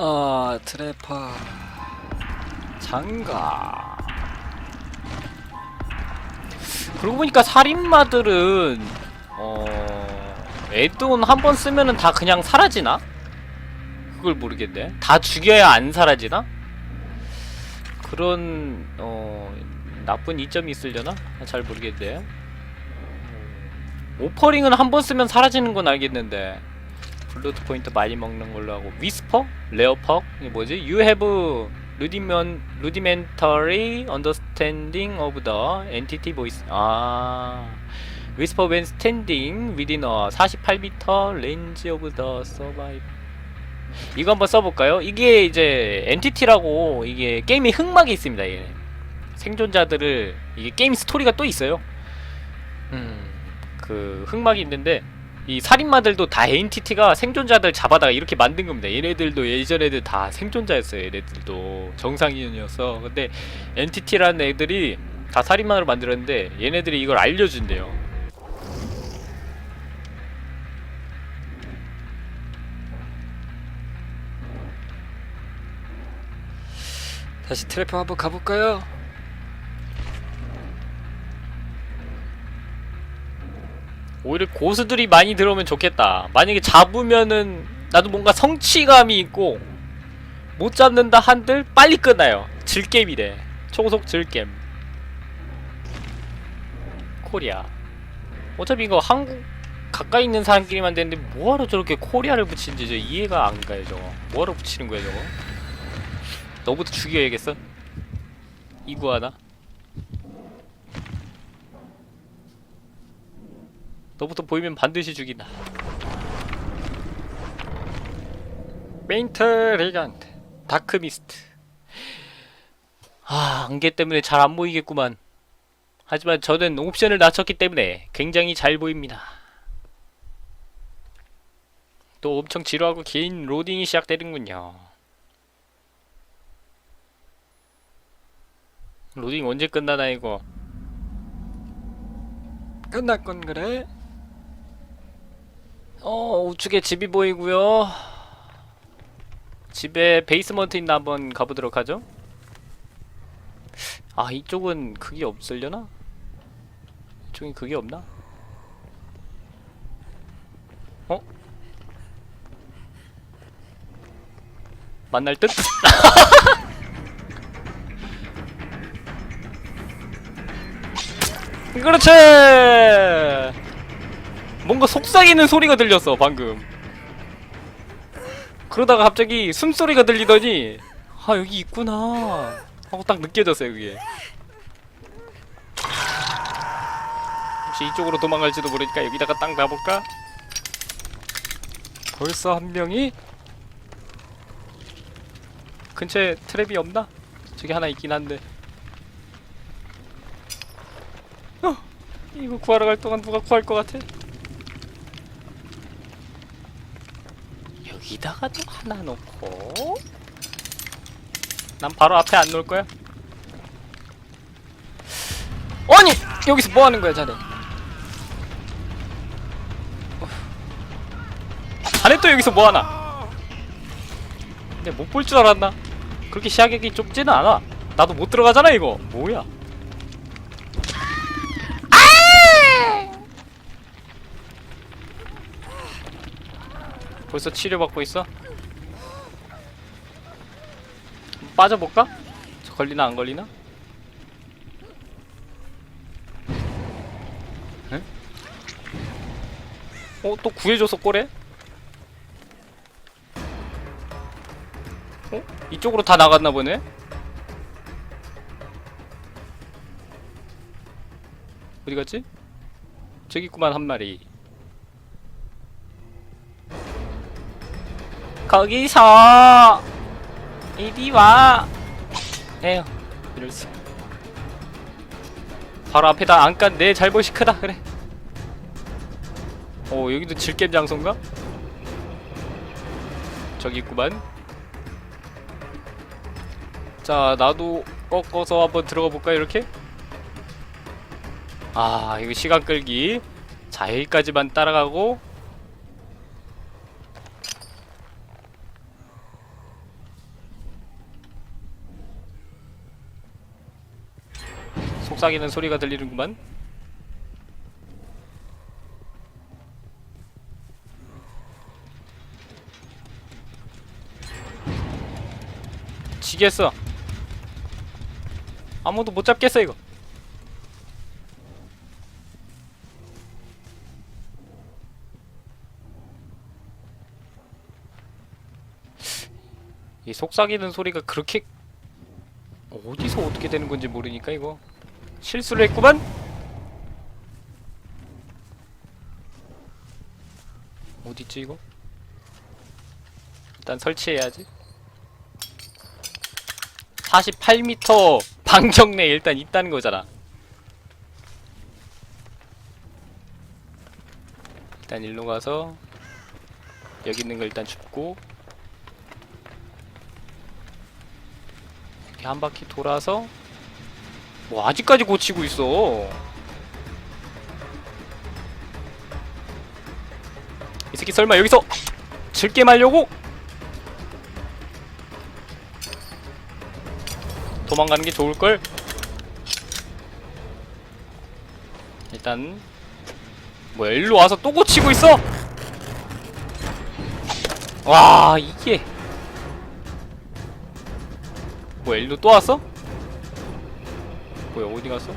아 트래퍼 장가 그러고 보니까 살인마들은 어 애돈 한번 쓰면은 다 그냥 사라지나? 그걸 모르겠네. 다 죽여야 안 사라지나? 그런 어 나쁜 이점이 있으려나? 아, 잘 모르겠네. 어, 오퍼링은 한 번 쓰면 사라지는 건 알겠는데 블루드 포인트 많이 먹는 걸로 하고 위스퍼? 레어퍽? 이게 뭐지? You have rudiment, rudimentary understanding of the entity voice 아 Whisper when standing within a 48m range of the survive 이거 한번 써볼까요? 이게 이제 엔티티라고 이게 게임에 흑막이 있습니다 얘 생존자들을 이게 게임 스토리가 또 있어요 음 그 흑막이 있는데 이 살인마들도 다 엔티티가 생존자들 잡아다가 이렇게 만든 겁니다. 얘네들도 예전 애들 다 생존자였어요. 얘네들도 정상인이었어. 근데 엔티티라는 애들이 다 살인마로 만들었는데 얘네들이 이걸 알려준대요. 다시 트래퍼 한번 가볼까요? 오히려 고수들이 많이 들어오면 좋겠다. 만약에 잡으면은 나도 뭔가 성취감이 있고 못 잡는다 한들 빨리 끝나요. 질겜이래. 초속 질겜. 코리아. 어차피 이거 한국 가까이 있는 사람끼리만 되는데 뭐하러 저렇게 코리아를 붙이는지 저 이해가 안 가요 저거. 뭐하러 붙이는 거야 저거? 너부터 죽여야겠어? 이구하나? 너부터 보이면 반드시 죽인다. 메인트 리간트 다크미스트. 아, 안개 때문에 잘 안 보이겠구만. 하지만 저는 옵션을 낮췄기 때문에 굉장히 잘 보입니다. 또 엄청 지루하고 긴 로딩이 시작되는군요. 로딩 언제 끝나나 이거? 끝날 건 그래? 어, 우측에 집이 보이고요. 집에 베이스먼트 있나 한번 가보도록 하죠. 아, 이쪽은 그게 없으려나? 이쪽엔 그게 없나? 어? 만날 듯? 그렇지! 뭔가 속삭이는 소리가 들렸어 방금 그러다가 갑자기 숨소리가 들리더니 아 여기 있구나 하고 딱 느껴졌어요 그게 혹시 이쪽으로 도망갈지도 모르니까 여기다가 딱 놔볼까? 벌써 한 명이? 근처에 트랩이 없나? 저기 하나 있긴 한데 어, 이거 구하러 갈 동안 누가 구할 것 같아? 여기다가도 하나 놓고 난 바로 앞에 안 놓을 거야. 아니 여기서 뭐 하는 거야 자네? 자네 또 여기서 뭐 하나? 근데 못 볼 줄 알았나? 그렇게 시야각이 좁지는 않아. 나도 못 들어가잖아 이거. 뭐야? 벌써 치료받고 있어? 빠져볼까? 저 걸리나 안 걸리나? 에? 어? 또 구해줘서 꼬래? 어? 이쪽으로 다 나갔나 보네? 어디 갔지? 저기 있구만 한 마리 거기서 이리 와. 에휴 이럴 수. 바로 앞에다 안깐 내 잘못이 크다 그래. 오 여기도 질겜 장소인가? 저기 있구만. 자 나도 꺾어서 한번 들어가 볼까 이렇게? 아 이거 시간 끌기. 자 여기까지만 따라가고 속삭이는 소리가 들리는구만. 지겠어. 아무도 못 잡겠어 이거. 이 속삭이는 소리가 그렇게 어디서 어떻게 되는 건지 모르니까 이거 실수를 했구만. 어디 있지 이거? 일단 설치해야지. 48m 반경 내에 일단 있다는 거잖아. 일단 일로 가서 여기 있는 거 일단 줍고 이렇게 한 바퀴 돌아서 뭐 아직까지 고치고 있어. 이 새끼 설마 여기서 즐게 말려고? 도망가는 게 좋을 걸. 일단 뭐야 일로 와서 또 고치고 있어? 와 이게 뭐야 일로 또 왔어? 뭐야 어디 갔어?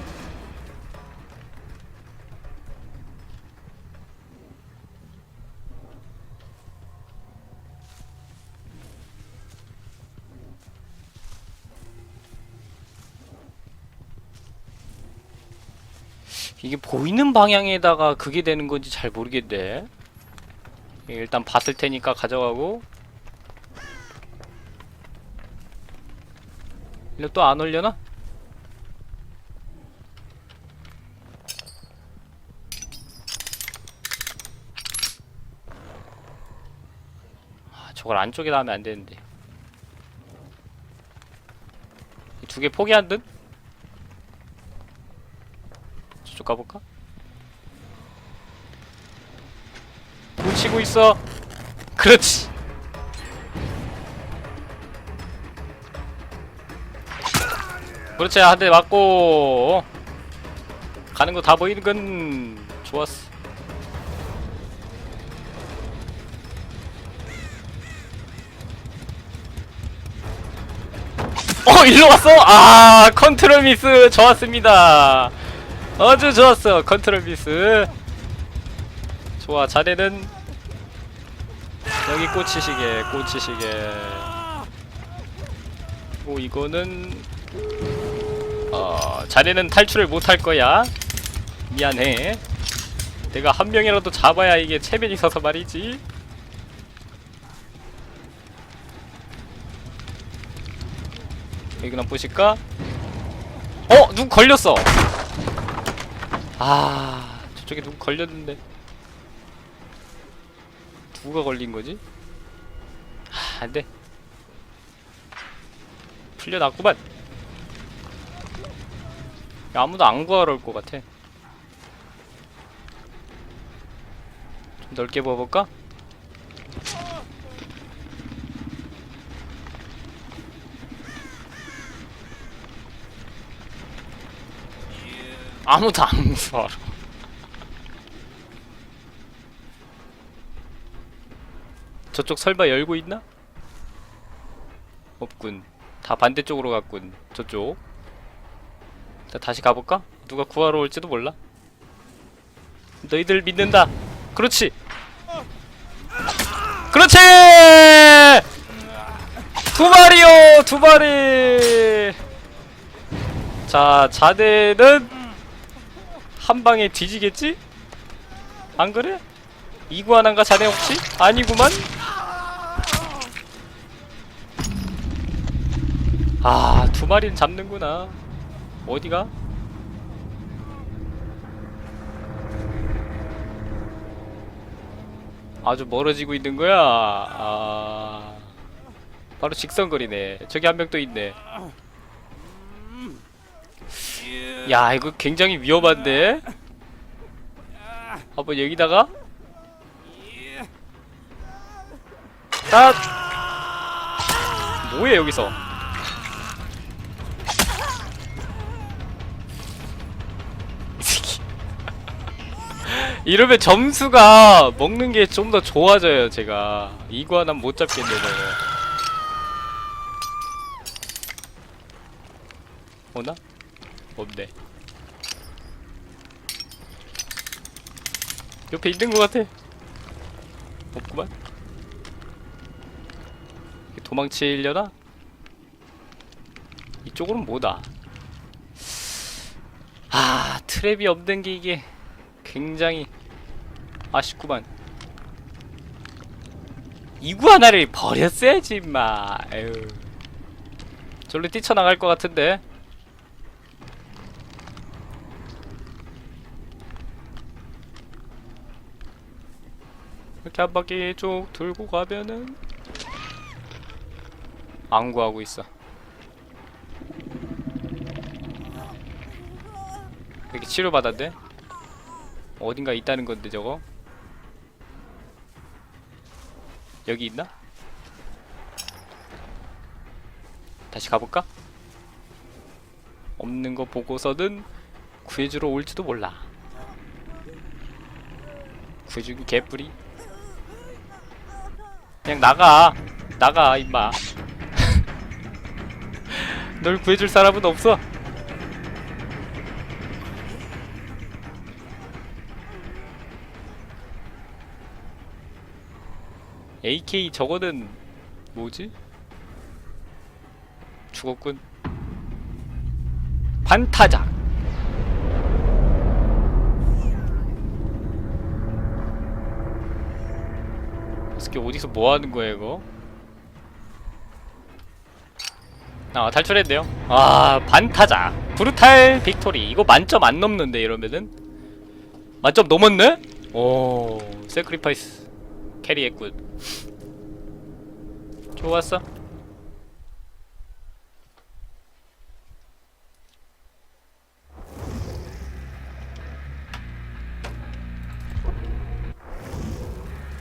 이게 보이는 방향에다가 그게 되는 건지 잘 모르겠네. 일단 봤을 테니까 가져가고. 일로 또 안 올려나? 저걸 안쪽에다 하면 안 되는데. 두 개 포기한 듯? 저쪽 가볼까? 뭉치고 있어. 그렇지. 그렇지 한 대 맞고 가는 거 다 보이는 건 좋았어. 어 일로 왔어? 아 컨트롤 미스 좋았습니다. 아주 좋았어 컨트롤 미스. 좋아 자네는 여기 꽂히시게 꽂히시게. 뭐 이거는 어, 자네는 탈출을 못할 거야. 미안해. 내가 한 명이라도 잡아야 이게 체면이 서서 말이지. 여기 나 보실까? 어, 누구 걸렸어. 아, 저쪽에 누구 걸렸는데. 누가 걸린 거지? 아, 안 돼. 풀려났구만. 야, 아무도 안 구하러 올 것 같아. 좀 넓게 부어볼까? 아무도 안 구하러. 저쪽 설마 열고 있나? 없군. 다 반대쪽으로 갔군. 저쪽. 자, 다시 가볼까? 누가 구하러 올지도 몰라. 너희들 믿는다. 그렇지. 그렇지. 두 마리요, 두 마리. 자, 자네는 한 방에 뒤지겠지? 안 그래? 이구아난가 자네 혹시? 아니구만. 아, 두 마리는 잡는구나. 어디가? 아주 멀어지고 있는 거야. 아, 바로 직선거리네. 저기 한 명 또 있네. 야 이거 굉장히 위험한데? 한번 여기다가? 딱 뭐해 여기서? 이러면 점수가 먹는 게 좀 더 좋아져요 제가. 이거 하나 못 잡겠네 저거. 오나? 없네 옆에 있는 것 같아. 없구만. 도망치려나? 이쪽으로는 뭐다? 아 트랩이 없는 게 이게 굉장히 아쉽구만. 이구 하나를 버렸어야지 임마. 에휴. 절로 뛰쳐나갈 것 같은데 이렇게 한 바퀴 쭉 돌고 가면은 안 구하고 있어 이렇게 치료받았대? 어딘가 있다는 건데 저거 여기 있나? 다시 가볼까? 없는 거 보고서는 구해주러 올지도 몰라 구해주기 개뿌리 그냥 나가 나가 임마 널 구해줄 사람은 없어 AK 저거는 뭐지? 죽었군. 반타작. 이게 어디서 뭐 하는 거야 이거? 아 탈출했네요. 아 반타작. 브루탈 빅토리. 이거 만점 안 넘는데 이러면은 만점 넘었네? 오 세크리파이스 캐리했군. 좋았어.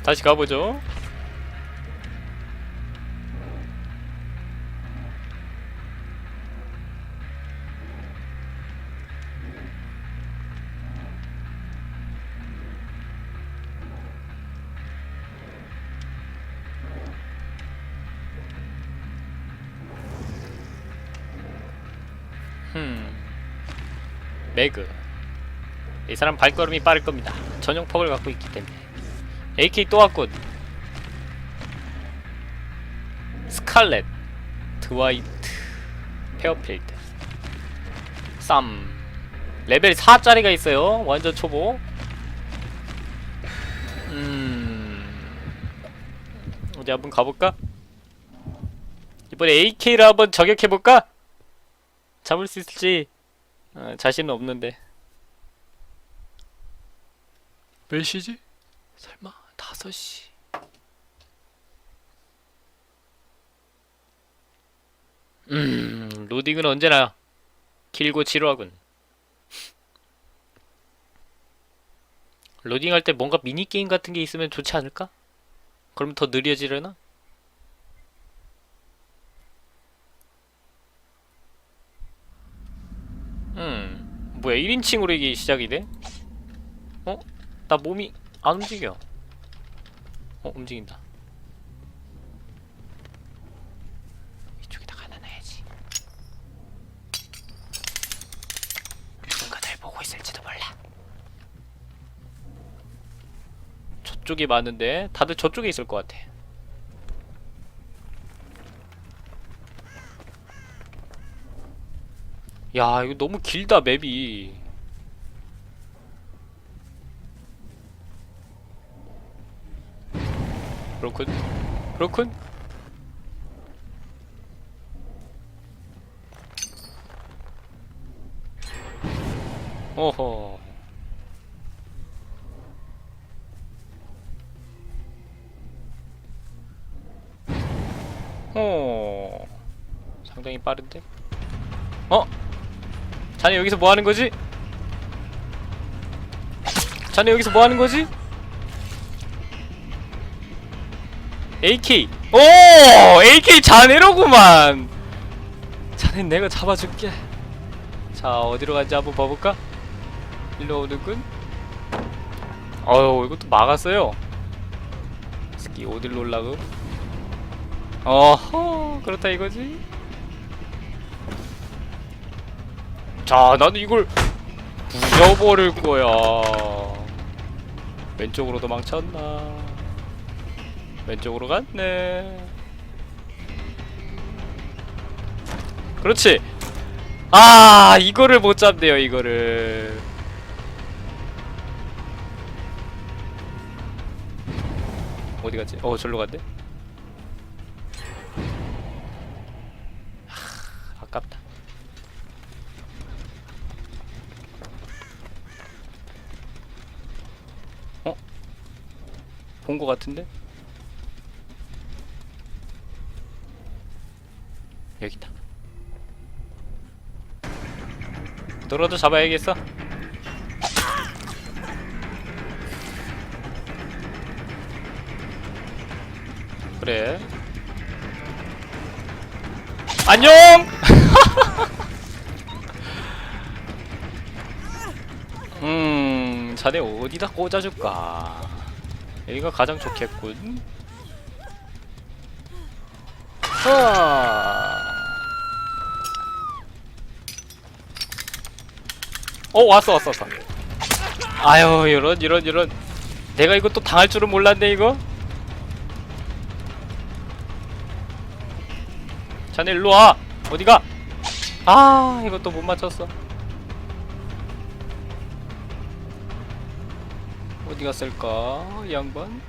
다시 가보죠. 매그. 이 사람 발걸음이 빠를 겁니다. 전용 퍽을 갖고 있기 때문에. AK 또 왔군. 스칼렛, 드와이트, 페어필드, 쌈. 레벨 4짜리가 있어요. 완전 초보. 음. 어디 한번 가볼까? 이번에 AK를 한번 저격해볼까? 잡을 수 있을지 어, 자신은 없는데 몇 시지? 설마 5시 음 로딩은 언제나 길고 지루하군 로딩할 때 뭔가 미니게임 같은 게 있으면 좋지 않을까? 그럼 더 느려지려나? 음, 뭐야 1인칭으로 이게 시작이 돼? 어? 나 몸이 안 움직여. 어, 움직인다. 저쪽이 많은데 다들 저쪽에 있을 것 같아. 야 이거 너무 길다 맵이. 그렇군 그렇군 오호 오 상당히 빠른데? 어? 자네 여기서 뭐 하는 거지? 자네 여기서 뭐 하는 거지? AK! 오! AK 자네로구만! 자네 내가 잡아줄게. 자, 어디로 간지 한번 봐볼까? 일로 오는군? 어휴 이것도 막았어요 스키 어딜 놀라고 어허 그렇다 이거지 자 나는 이걸 부셔버릴 거야. 왼쪽으로 도망쳤나? 왼쪽으로 갔네. 그렇지. 아 이거를 못 잡네요 이거를. 어디 갔지? 어 절로 갔네. 하, 아깝다 어? 본거 같은데? 여기다. 너라도 잡아야겠어? 그래. 안녕! 음 자네 어디다 꽂아줄까 여기가 가장 좋겠군. 하. 어 왔어 왔어 왔어. 아유 이런 이런 이런. 내가 이거 또 당할 줄은 몰랐네 이거. 자네 일로 와. 어디가? 아 이것도 못 맞췄어 어디 갔을까 이 양반?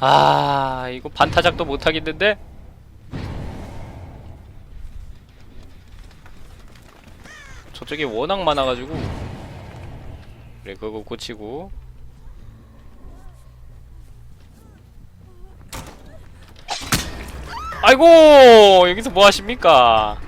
아 이거 반타작도 못 하겠는데? 저쪽에 워낙 많아가지고. 그래 그거 고치고. 아이고 여기서 뭐 하십니까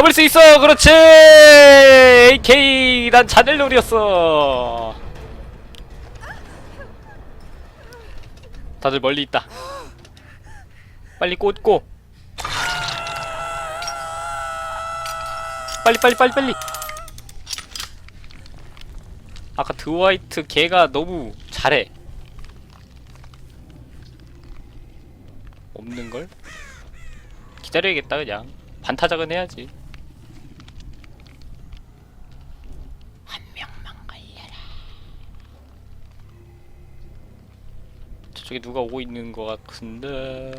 잡을 수 있어! 그렇지! AK 난 자넬 놀이였어. 다들 멀리 있다. 빨리 꽂고. 빨리 빨리 빨리 빨리. 아까 드와이트 걔가 너무 잘해. 없는걸? 기다려야겠다 그냥. 반타작은 해야지 한 명만 걸려라 저쪽에 누가 오고 있는 것 같은데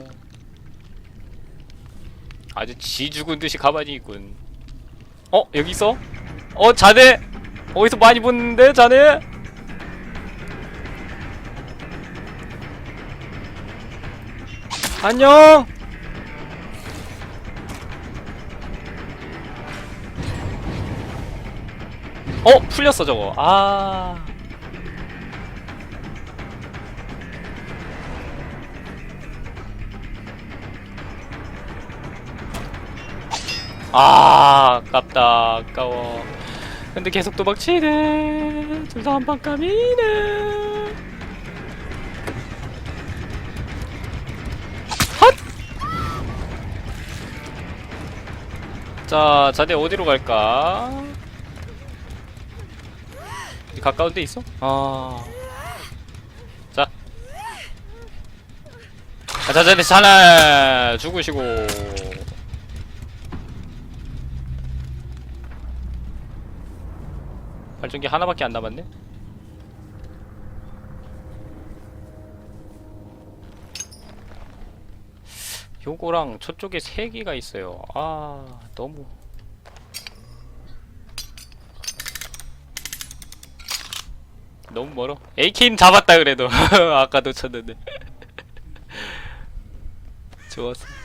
아주 지 죽은 듯이 가만히 있군 어? 여기 있어? 어 자네 어디서 많이 봤는데 자네? 안녕. 어 풀렸어 저거 아 아, 아깝다, 아까워. 근데 계속 도망치네. 둘 다 한방감이네. 헛! 자, 자네 어디로 갈까? 가까운 데 있어? 아. 자. 자, 자, 자네 하나 죽으시고. 발전기 하나밖에 안 남았네? 요거랑 저쪽에 세 개가 있어요. 아, 너무. 너무 멀어. AK는 잡았다 그래도. 아까 놓쳤는데. 좋았어.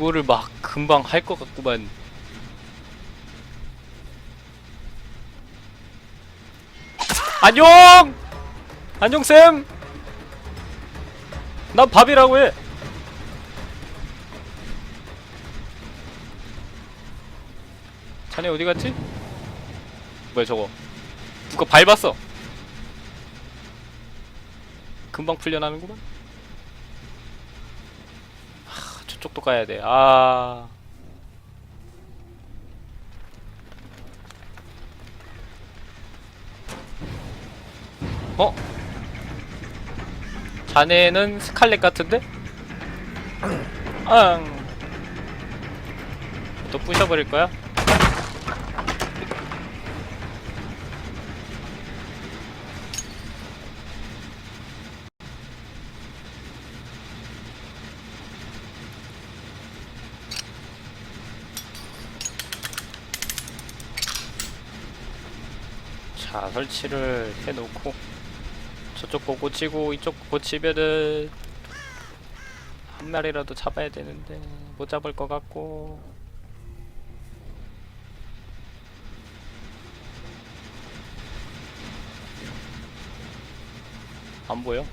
이거를 막 금방 할 것 같구만. 안녕! 안녕 쌤! 난 밥이라고 해. 자네 어디 갔지? 뭐야 저거? 누가 밟았어? 금방 풀려나는구만 하, 저쪽도 가야 돼 아 어? 자네는 스칼렛 같은데? 응. 또 부셔버릴 거야? 자 설치를 해놓고 저쪽 거 고치고 이쪽 거 고치면은 한 마리라도 잡아야 되는데 못 잡을 것 같고 안 보여?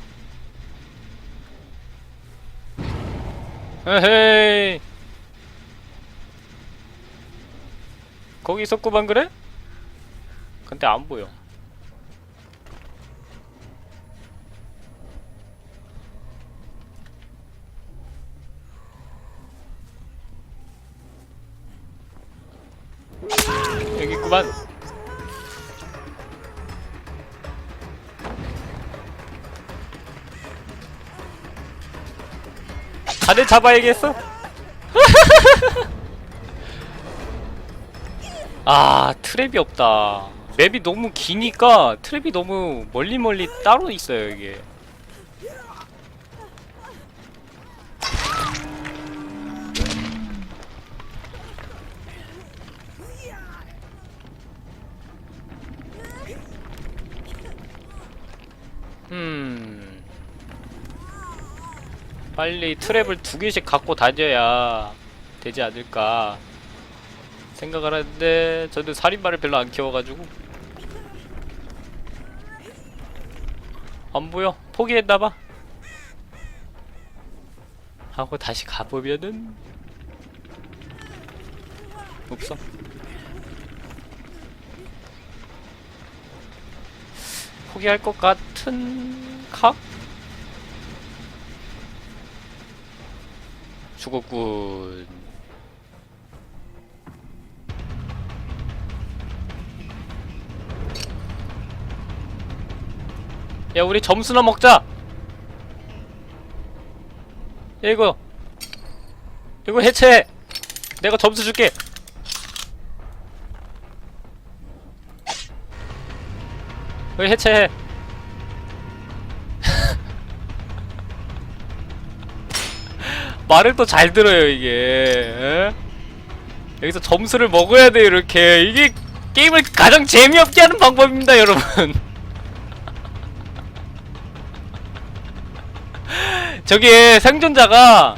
에헤이 거기 있었구만 그래? 근데 안 보여. 여기 있구만. 다들 잡아야겠어? 아 트랩이 없다 맵이 너무 기니까 트랩이 너무 멀리 멀리 따로 있어요 이게. 음 빨리 트랩을 두 개씩 갖고 다녀야 되지 않을까 생각을 하는데 저는 살인마를 별로 안 키워가지고 안 보여. 포기했나봐. 하고 다시 가보면은 없어. 포기할 것 같은 각? 죽었군 야 우리 점수나 먹자. 야 이거. 이거 해체해 내가 점수 줄게. 이거 해체해 말을 또 잘 들어요 이게. 에? 여기서 점수를 먹어야 돼 이렇게. 이게 게임을 가장 재미없게 하는 방법입니다 여러분 저게 생존자가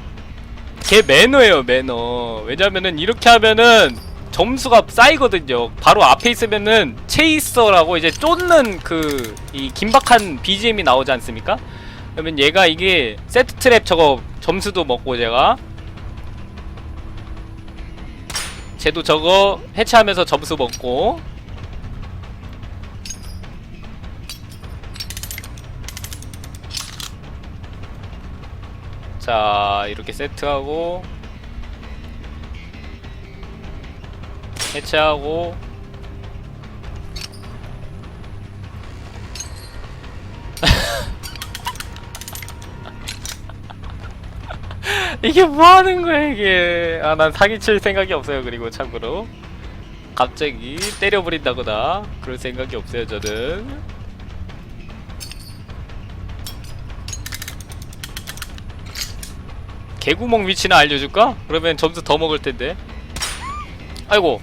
걔 매너예요 매너 왜냐면은 이렇게 하면은 점수가 쌓이거든요 바로 앞에 있으면은 체이서라고 이제 쫓는 그 이 긴박한 BGM이 나오지 않습니까? 그러면 얘가 이게 세트 트랩 저거 점수도 먹고 제가 쟤도 저거 해체하면서 점수 먹고 자 이렇게 세트하고 해체하고 이게 뭐 하는 거야 이게? 아 난 사기칠 생각이 없어요 그리고 참고로. 갑자기 때려버린다거나 그럴 생각이 없어요 저는 개구멍 위치나 알려줄까? 그러면 점수 더 먹을 텐데. 아이고.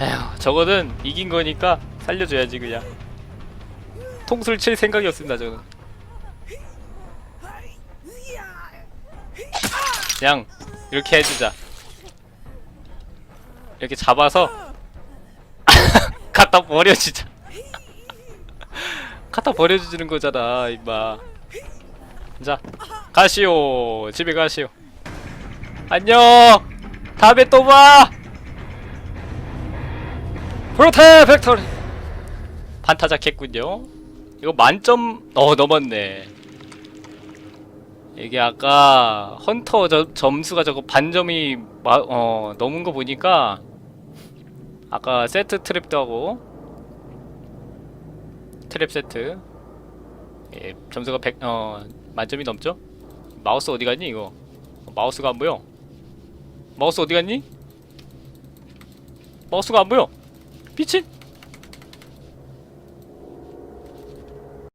에휴 저거는 이긴 거니까 살려줘야지 그냥. 통술 칠 생각이 없습니다 저는. 그냥 이렇게 해주자. 이렇게 잡아서 갖다 버려주자. 갖다 버려주는 거잖아 임마 자 가시오. 집에 가시오. 안녕. 다음에 또봐. 프로테 팩토리. 반타작 했군요. 이거 만점 어 넘었네. 이게 아까 헌터 저, 점수가 저거 반점이 마, 어 넘은 거 보니까 아까 세트 트랩도 하고 트랩 세트. 예, 점수가 100, 어 만점이 넘죠? 마우스 어디 갔니 이거 마우스가 안 보여 마우스 어디 갔니? 마우스가 안 보여 미친